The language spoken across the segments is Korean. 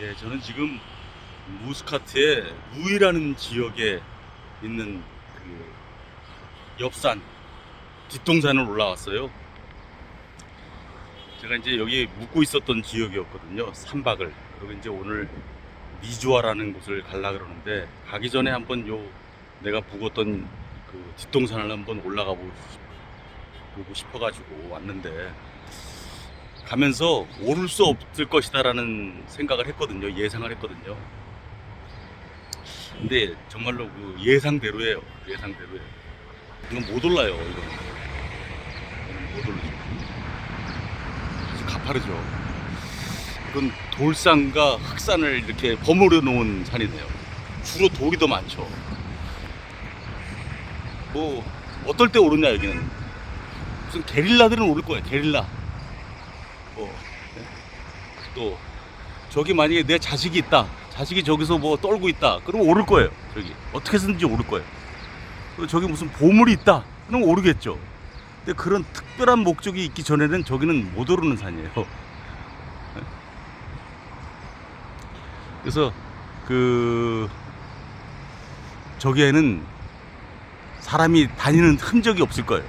예, 저는 지금 무스카트의 루이라는 지역에 있는 그 옆산 뒷동산을 올라왔어요. 제가 이제 여기 묵고 있었던 지역이었거든요. 3박을. 그리고 이제 오늘 미주아라는 곳을 갈라 그러는데 가기 전에 한번 요 내가 묵었던 그 뒷동산을 한번 올라가 보고 싶어가지고 왔는데 가면서 오를 수 없을 것이다라는 생각을 했거든요. 예상을 했거든요. 근데 정말로 그 예상대로예요. 예상대로예요. 이건 못 올라요. 이건, 못. 아주 가파르죠. 이건 돌산과 흑산을 이렇게 버무려 놓은 산이네요. 주로 돌이 더 많죠. 뭐 어떨 때 오르냐 여기는 무슨 게릴라들은 오를 거예요. 게릴라. 뭐, 네? 또 저기 만약에 내 자식이 있다. 자식이 저기서 뭐 떨고 있다. 그러면 오를 거예요. 저기 어떻게 해서든지 오를 거예요. 그리고 저기 무슨 보물이 있다. 그럼 오르겠죠. 근데 그런 특별한 목적이 있기 전에는 저기는 못 오르는 산이에요. 네? 그래서 그 저기에는 사람이 다니는 흔적이 없을 거예요.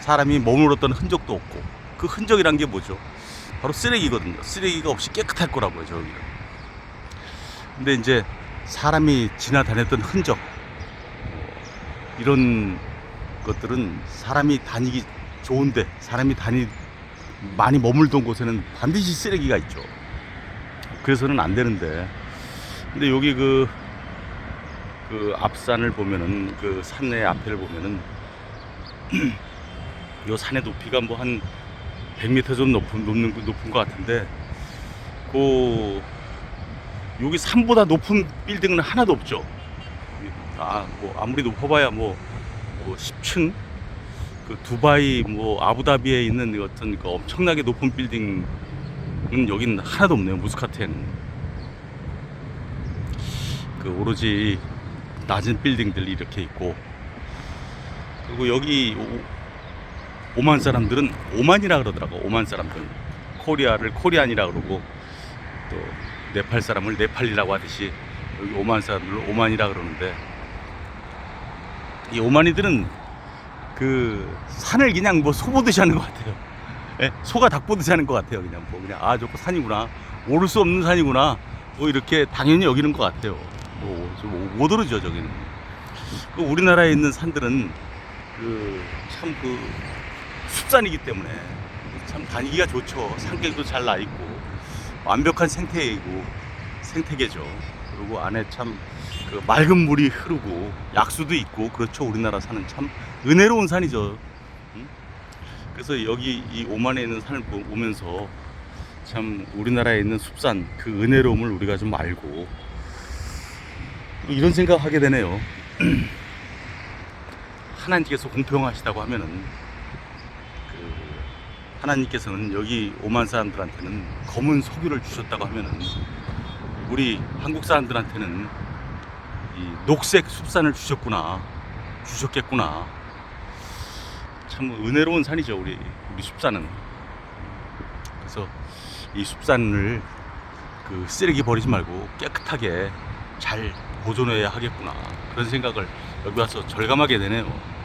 사람이 머물렀던 흔적도 없고 그 흔적이란 게 뭐죠? 바로 쓰레기거든요. 쓰레기가 없이 깨끗할 거라고요, 저기는. 근데 이제 사람이 지나다녔던 흔적 어, 이런 것들은 사람이 다니기 좋은데 사람이 다니 많이 머물던 곳에는 반드시 쓰레기가 있죠. 그래서는 안 되는데 근데 여기 그, 그 앞산을 보면은 그 산의 앞에를 보면은 요 산의 높이가 뭐 한 100m 정도 높은, 높는, 높은 것 같은데 그 여기 산보다 높은 빌딩은 하나도 없죠. 아, 뭐 아무리 높아봐야 뭐, 뭐 10층 그 두바이 뭐 아부다비에 있는 그 어떤 그 엄청나게 높은 빌딩은 여기는 하나도 없네요. 무스카트에는 그 오로지 낮은 빌딩들이 이렇게 있고 그리고 여기 오, 오만 사람들은 오만이라 그러더라고. 오만 사람들 코리아를 코리안이라 그러고 또 네팔 사람을 네팔이라고 하듯이 여기 오만 사람들을 오만이라 그러는데 이 오만이들은 그 산을 그냥 뭐 소보듯이 하는 것 같아요. 예, 소가 닭 보듯이 하는 것 같아요. 그냥 뭐 그냥 아 저거 산이구나 오를 수 없는 산이구나 뭐 이렇게 당연히 여기는 것 같아요. 뭐못 오르죠 저기는. 그 우리나라에 있는 산들은 그 참그 숲산이기 때문에 참 다니기가 좋죠. 산길도 잘 나 있고 완벽한 생태이고 생태계죠. 그리고 안에 참 그 맑은 물이 흐르고 약수도 있고 그렇죠. 우리나라 산은 참 은혜로운 산이죠. 음? 그래서 여기 이 오만에 있는 산을 보- 보면서 참 우리나라에 있는 숲산 그 은혜로움을 우리가 좀 알고 이런 생각하게 되네요. 하나님께서 공평하시다고 하면은 그 하나님께서는 여기 오만 사람들한테는 검은 소규를 주셨다고 하면은 우리 한국 사람들한테는 이 녹색 숲산을 주셨구나 주셨겠구나. 참 은혜로운 산이죠 우리 우리 숲산은. 그래서 이 숲산을 그 쓰레기 버리지 말고 깨끗하게 잘 보존해야 하겠구나. 그런 생각을 여기 와서 절감하게 되네요.